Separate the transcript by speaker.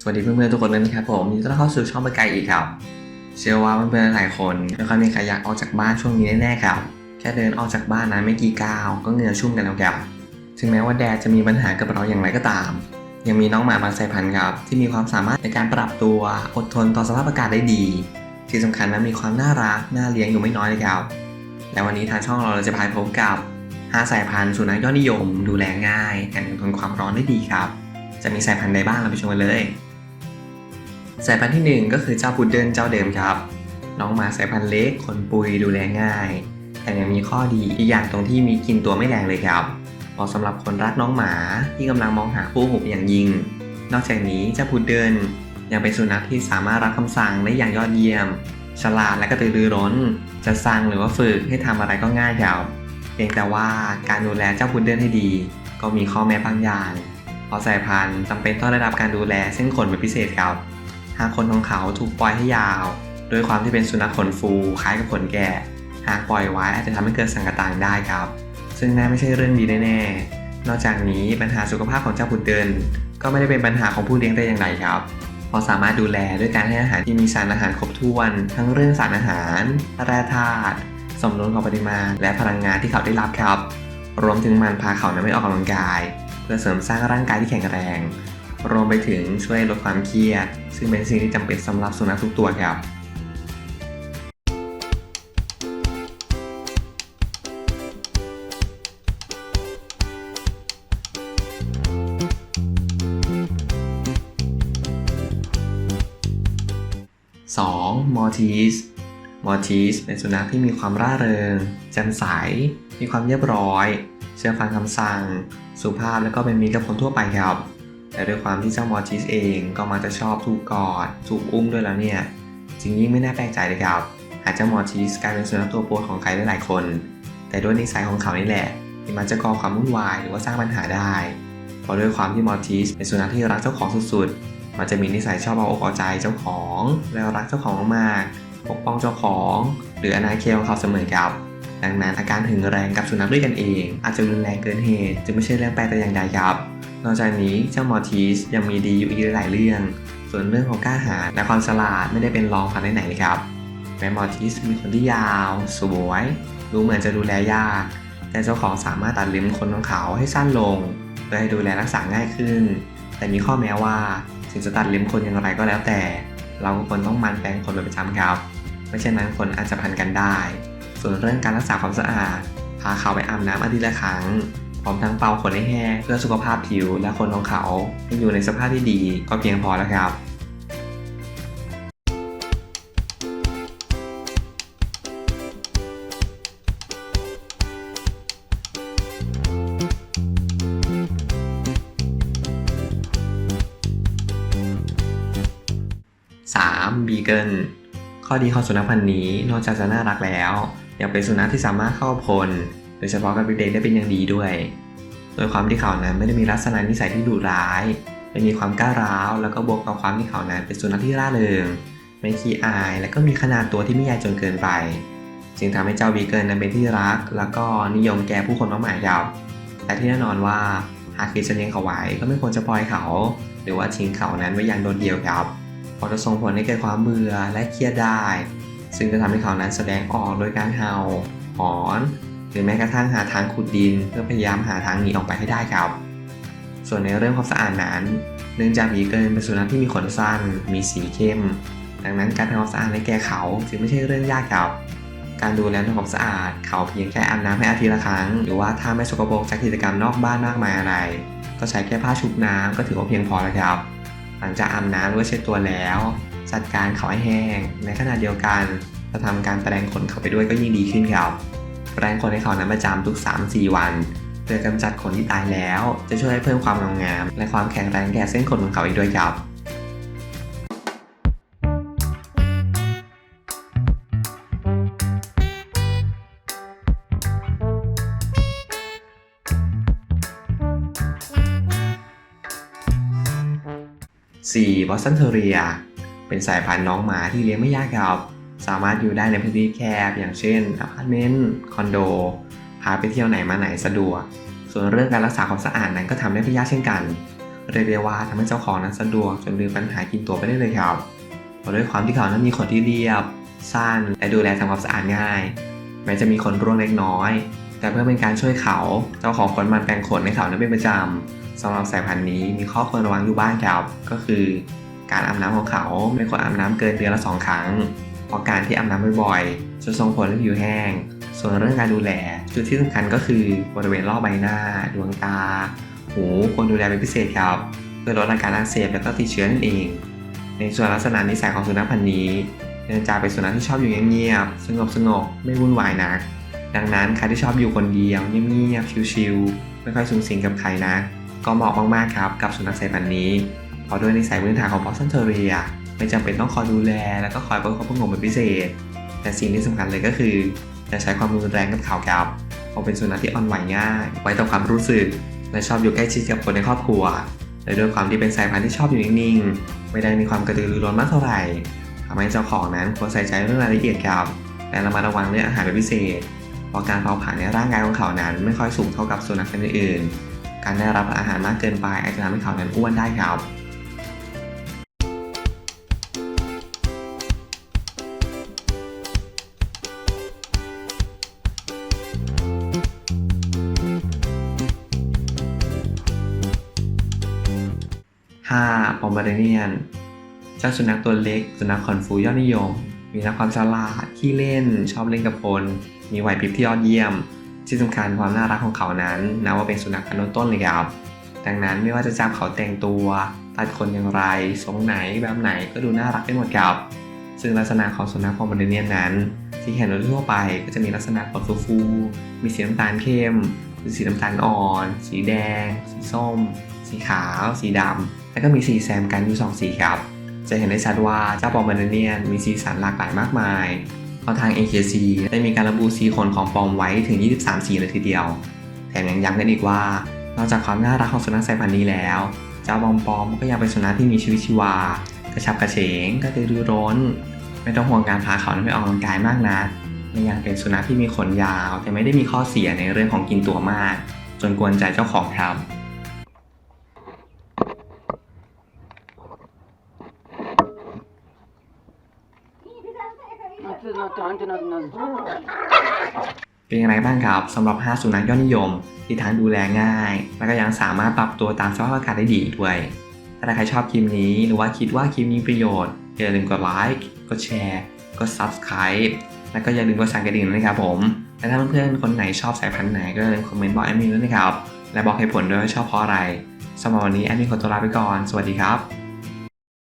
Speaker 1: สวัสดีเพื่อนๆทุกคนเลยนะครับผมยินดีต้อนรับเข้าสู่ช่องไปไกลอีกครับ เชื่อว่าเพื่อนๆหลายคนไม่ค่อยมีใครอยากออกจากบ้านช่วงนี้แน่ๆครับ แค่เดินออกจากบ้านนะไม่กี่ก้าวก็เหงื่อชุ่มกันแล้วครับถึงแม้ว่าแดดจะมีปัญหากับเราอย่างไรก็ตาม ยังมีน้องหมาบางสายพันธุ์ครับ ที่มีความสามารถในการปรับตัวอดทนต่อสภาพอากาศได้ดี ที่สำคัญนะมีความน่ารักน่าเลี้ยงอยู่ไม่น้อยเลยครับ และวันนี้ทางช่องเราจะพาพบกับ 5 สายพันธุ์สุนัขยอดนิยม ดูแลง่ายแถมยังทนความร้อนได้ดีครับ จะมีสายพันธุ์ใดบ้างเราไปชมกันเลย สายพันธุ์ที่ 1 ก็คือเจ้าพุดเดิ้ลเจ้าเดิมครับ น้องหมาสายพันธุ์เล็กขนปุยดูแลง่าย แต่ยังมีข้อดีอีกอย่างตรงที่มีกลิ่นตัวไม่แรงเลยครับเหมาะสำหรับคนรักน้องหมาที่กำลังมองหาคู่หูอย่างยิ่ง นอกจากนี้เจ้าพุดเดิ้ลยังเป็นสุนัขที่สามารถรับคำสั่งได้อย่างยอดเยี่ยม ฉลาดและกระตือรือร้น จะสั่งหรือว่าฝึกให้ทำอะไรก็ง่ายครับเพียงแต่ว่าการดูแลเจ้าพุดเดิ้ลให้ดี ก็มีข้อแม้บางอย่างเพราะสายพันธุ์จำเป็นต้องได้รับการดูแลเส้นขนเป็นพิเศษครับหากขนของเขาถูกปล่อยให้ยาวด้วยความที่เป็นสุนัขขนฟูคล้ายกับขนแก่หากปล่อยไว้อาจจะทำให้เกิดสังกะตังได้ครับ ซึ่งน่าไม่ใช่เรื่องดีแน่ๆนอกจากนี้ปัญหาสุขภาพของเจ้าพุดเดิลก็ไม่ได้เป็นปัญหาของผู้เลี้ยงแต่อย่างใดครับ ราะสามารถดูแลด้วยการให้อาหารที่มีสารอาหารครบถ้วน ทั้งเรื่องสารอาหารแร่ธาตุสมดุลของปริมาณ และพลังงานที่เขาได้รับครับ รวมถึงมันพาเขานั้นไม่ออกกำลังกาย เพื่อเสริมสร้างร่างกายที่แข็งแรง รวมไปถึงช่วยลดความเครียด ซึ่งเป็นสิ่งที่จำเป็นสำหรับสุนัขทุกตัวครับ 2. มอร์ทีสมอร์ทีสเป็นสุนัขที่มีความร่าเริงแจ่มใส มีความเรียบร้อย เชื่อฟังคำสั่ง สุภาพและก็เป็นมิตรกับคนทั่วไปครับ แต่ด้วยความที่เจ้ามอร์ทีสเองก็มักจะชอบถูกกอด ถูกอุ้มด้วยแล้วเนี่ย จึงยิ่งไม่น่าแปลกใจเลยครับหากเจ้ามอร์ทีสกลายเป็นสุนัขตัวโปรดของใครหลายๆคน แต่ด้วยนิสัยของเขานี่แหละที่มันจะก่อความวุ่นวายหรือว่าสร้างปัญหาได้ เพราะด้วยความที่มอร์ทีสเป็นสุนัขที่รักเจ้าของสุดๆ มันจะมีนิสัยชอบเอาอกเอาใจเจ้าของ แล้วรักเจ้าของมากปกป้องเจ้าของ หรืออนาเคของเขาเสมอครับ ดังนั้นอาการหึงแรงกับสุนัขด้วยกันเอง อาจจะรุนแรงเกินเหตุจึงไม่ใช่เรื่องแปลกแต่อย่างใดครับนอกจากนี้เจ้ามอร์ทีสยังมีดีอยู่อีกหลายเรื่อง ส่วนเรื่องของกล้าหาญและความฉลาดไม่ได้เป็นรองใครไหนเลยครับแม้มอร์ทีสมีขนที่ยาว สวยดูเหมือนจะดูแลยาก แต่เจ้าของสามารถตัดเล็มขนของเขาให้สั้นลงเพื่อให้ดูแลรักษาง่ายขึ้น แต่มีข้อแม้ว่า ถึงจะตัดเล็มขนอย่างไรก็แล้วแต่ เราก็ควรต้องมันแปรงขนเป็นประจำครับไม่เช่นนั้นขนอาจจะพันกันได้ ส่วนเรื่องการรักษาความสะอาด พาเขาไปอาบน้ำอาทิตย์ละครั้ง พร้อมทั้งเป่าขนให้แห้งเพื่อสุขภาพผิวและขนของเขาให้อยู่ในสภาพที่ดีก็เพียงพอแล้วครับ 3. บีเกิลข้อดีของสุนัขพันธุ์นี้นอกจากจะน่ารักแล้ว ยังเป็นสุนัขที่สามารถเข้ากับคนโดยเฉพาะกับเด็กๆได้เป็นอย่างดีด้วย โดยความที่เขานั้นไม่ได้มีลักษณะนิสัยที่ดุร้ายไม่มีความกล้าร้าว แล้วก็บวกกับความที่เขานั้นเป็นสุนัขที่ร่าเริงไม่ขี้อาย และก็มีขนาดตัวที่ไม่ใหญ่จนเกินไป จึงทำให้เจ้าบีเกิลนั้นเป็นที่รัก แล้วก็นิยมแก่ผู้คนมากมายครับ แต่ที่แน่นอนว่าหากคิดจะเลี้ยงเขาไว้ก็ไม่ควรจะปล่อยเขา หรือว่าทิ้งเขานั้นไว้อย่างโดดเดี่ยวครับ เพราจะส่งผลให้เกิดความเบื่อและเครียดได้ ซึ่งจะทำให้เขานั้นแสดงออกโดยการเห่าหอน หรือแม้กระทั่งหาทางขุดดิน เพื่อพยายามหาทางหนีออกไปให้ได้ครับ ส่วนในเรื่องความสะอาดนั้น เนื่องจากบีเกิลเป็นสุนัขที่มีขนสั้น มีสีเข้ม ดังนั้นการทำความสะอาดให้แก่เขาจึงไม่ใช่เรื่องยากครับการดูแลทำความสะอาด เขาเพียงแค่อาบน้ำให้อาทิตย์ละครั้ง หรือว่าถ้าไม่สกปรกจากกิจกรรมนอกบ้านมากมายอะไร ก็ใช้แค่ผ้าชุบน้ำก็ถือว่าเพียงพอแล้วครับ ลังจากอาบน้ำหรือว่าเช็ดตัวแล้ว จัดการเขาให้แห้ง ในขณะเดียวกันจะทำการแปรงขนเขาไปด้วยก็ยิ่งดีขึ้นครับแปรงขนให้เขานั้นประจำทุก 3-4 วันเพื่อกำจัดขนที่ตายแล้ว จะช่วยให้เพิ่มความงามและความแข็งแรงแก่เส้นขนของเขาอีกด้วยครับ 4. บอสตันเทเรีย เป็นสายพันธุ์น้องหมาที่เลี้ยงไม่ยากครับ สามารถอยู่ได้ในพื้นที่แคบ อย่างเช่นอพาร์ตเมนต์คอนโด พาไปเที่ยวไหนมาไหนสะดวก ส่วนเรื่องการรักษาความสะอาดนั้นก็ทำได้ไม่ยากเช่นกัน เรียกได้ว่าทำให้เจ้าของนั้นสะดวกจนลืมปัญหากินตัวไปได้เลยครับเพราะด้วยความที่เขานั้นมีขนที่เรียบ สั้น และดูแลทำความสะอาดง่าย แม้จะมีขนร่วงเล็กน้อย แต่เพื่อเป็นการช่วยเขา เจ้าของขนมันแปรงขนในเขานั้นเป็นประจำ สำหรับสายพันธุ์นี้มีข้อควรระวังอยู่บ้างครับ ก็คือ การอาบน้ำของเขาไม่ควรอาบน้ำเกินเดือนละสองครั้ง เพราะการที่อาบน้ำบ่อยๆ จะส่งผลให้ผิวแห้ง ส่วนเรื่องการดูแล จุดที่สำคัญก็คือบริเวณรอบใบหน้า ดวงตา หูควรดูแลเป็นพิเศษครับ เพื่อลดอาการอักเสบและก็ติดเชื้อนั่นเอง ในส่วนลักษณะนิสัยของสุนัขพันธุ์นี้เนื่องจากเป็นสุนัขที่ชอบอยู่เงียบๆสงบสงบไม่วุ่นวายนัก ดังนั้นใครที่ชอบอยู่คนเดียวเงียบๆชิวๆไม่ค่อยสูงสิงกับใครนะ ก็เหมาะมากๆครับกับสุนัขสายพันธุ์นี้ เพราะด้วยนิสัยพื้นฐานของ Boston Terrier ไม่จำเป็นต้องคอยดูแล แล้วก็คอยประคบประงมเป็นพิเศษ แต่สิ่งที่สำคัญเลยก็คือ จะใช้ความรุนแรงกับเขาครับเพราเป็นสุนัขที่อ่อนไหวง่าย ไว้ต่อความรู้สึก และชอบอยู่ใกล้ชิดกับคนในครอบครัวและด้วยความที่เป็นสายพันธุ์ที่ชอบอยู่นิ่งๆ ไม่ได้มีความกระตือรือร้นมากเท่าไหร่ทำให้เจ้าของนั้นควรใส่ใจเรื่องรายละเอียดครับและระมัดระวังเรื่องอาหารเป็นพิเศษเพราะการเผาผลาญในร่างกายของเขานั้นไม่ค่อยสูงเท่ากับสุนัขชนิดอื่น การได้รับอาหารมากเกินไปอาจจะทำให้เขานั้นอ้วนได้ครับ 5. ปอมเบเรเนียนเจ้าสุนัขตัวเล็ก สุนัขขนฟูยอดนิยม มีนักความฉลาดขี้เล่น ชอบเล่นกับคน มีไหวพริบที่ยอดเยี่ยม ที่สำคัญความน่ารักของเขานั้นนับว่าเป็นสุนัขอันต้นเลยครับ ดังนั้นไม่ว่าจะจำเขาแต่งตัวตัดขนอย่างไรทรงไหนแบบไหนก็ดูน่ารักไปหมดครับ ซึ่งลักษณะของสุนัขปอมเบเรเนียนนั้น ที่เห็นโดยทั่วไปก็จะมีลักษณะขนฟูๆมีสีน้ำตาลเข้มสีน้ำตาลอ่อน สีแดง สีส้ม สีขาว สีดำแล้วก็มีสีแซมกันอยู่สองสีครับ จะเห็นได้ชัดว่าเจ้าปอมเบอร์เนียนมีสีสันหลากหลายมากมาย เพราะทาง AKC ได้มีการระบุสีขนของปอมไว้ถึง 23 สีเลยทีเดียว แถมยังย้ำกันอีกว่านอกจากความน่ารักของสุนัขสายพันธุ์นี้แล้ว เจ้าบอมปอมก็ยังเป็นสุนัขที่มีชีวิตชีวา กระฉับกระเฉงกระตือรือร้น ไม่ต้องห่วงการพาเขานั้นไปออกกำลังกายมากนะและยังเป็นสุนัขที่มีขนยาว แต่ไม่ได้มีข้อเสียในเรื่องของกินตัวมาก จนกวนใจเจ้าของครับ
Speaker 2: Not, not, not, not, not.
Speaker 1: เป็นยังไงบ้างครับสำหรับ 5 สุนัขยอดนิยม ที่ทั้งดูแลง่าย และก็ยังสามารถปรับตัวตามสภาพอากาศได้ดีอีกด้วย ถ้าใครชอบคลิปนี้ หรือว่าคิดว่าคลิปนี้ประโยชน์ อย่าลืมกดไลค์กดแชร์กด subscribe แล้วก็อย่าลืมกดสั่นกระดิ่งด้วยนะครับผมและถ้าเพื่อนๆคนไหนชอบสายพันธุ์ไหนก็อย่าลืมคอมเมนต์บอกแอดมินด้วยนะครับและบอกเหตุผลด้วยว่าชอบเพราะอะไรสำหรับวันนี้แอดมินขอตัวลาไปก่อน สวัสดีครับ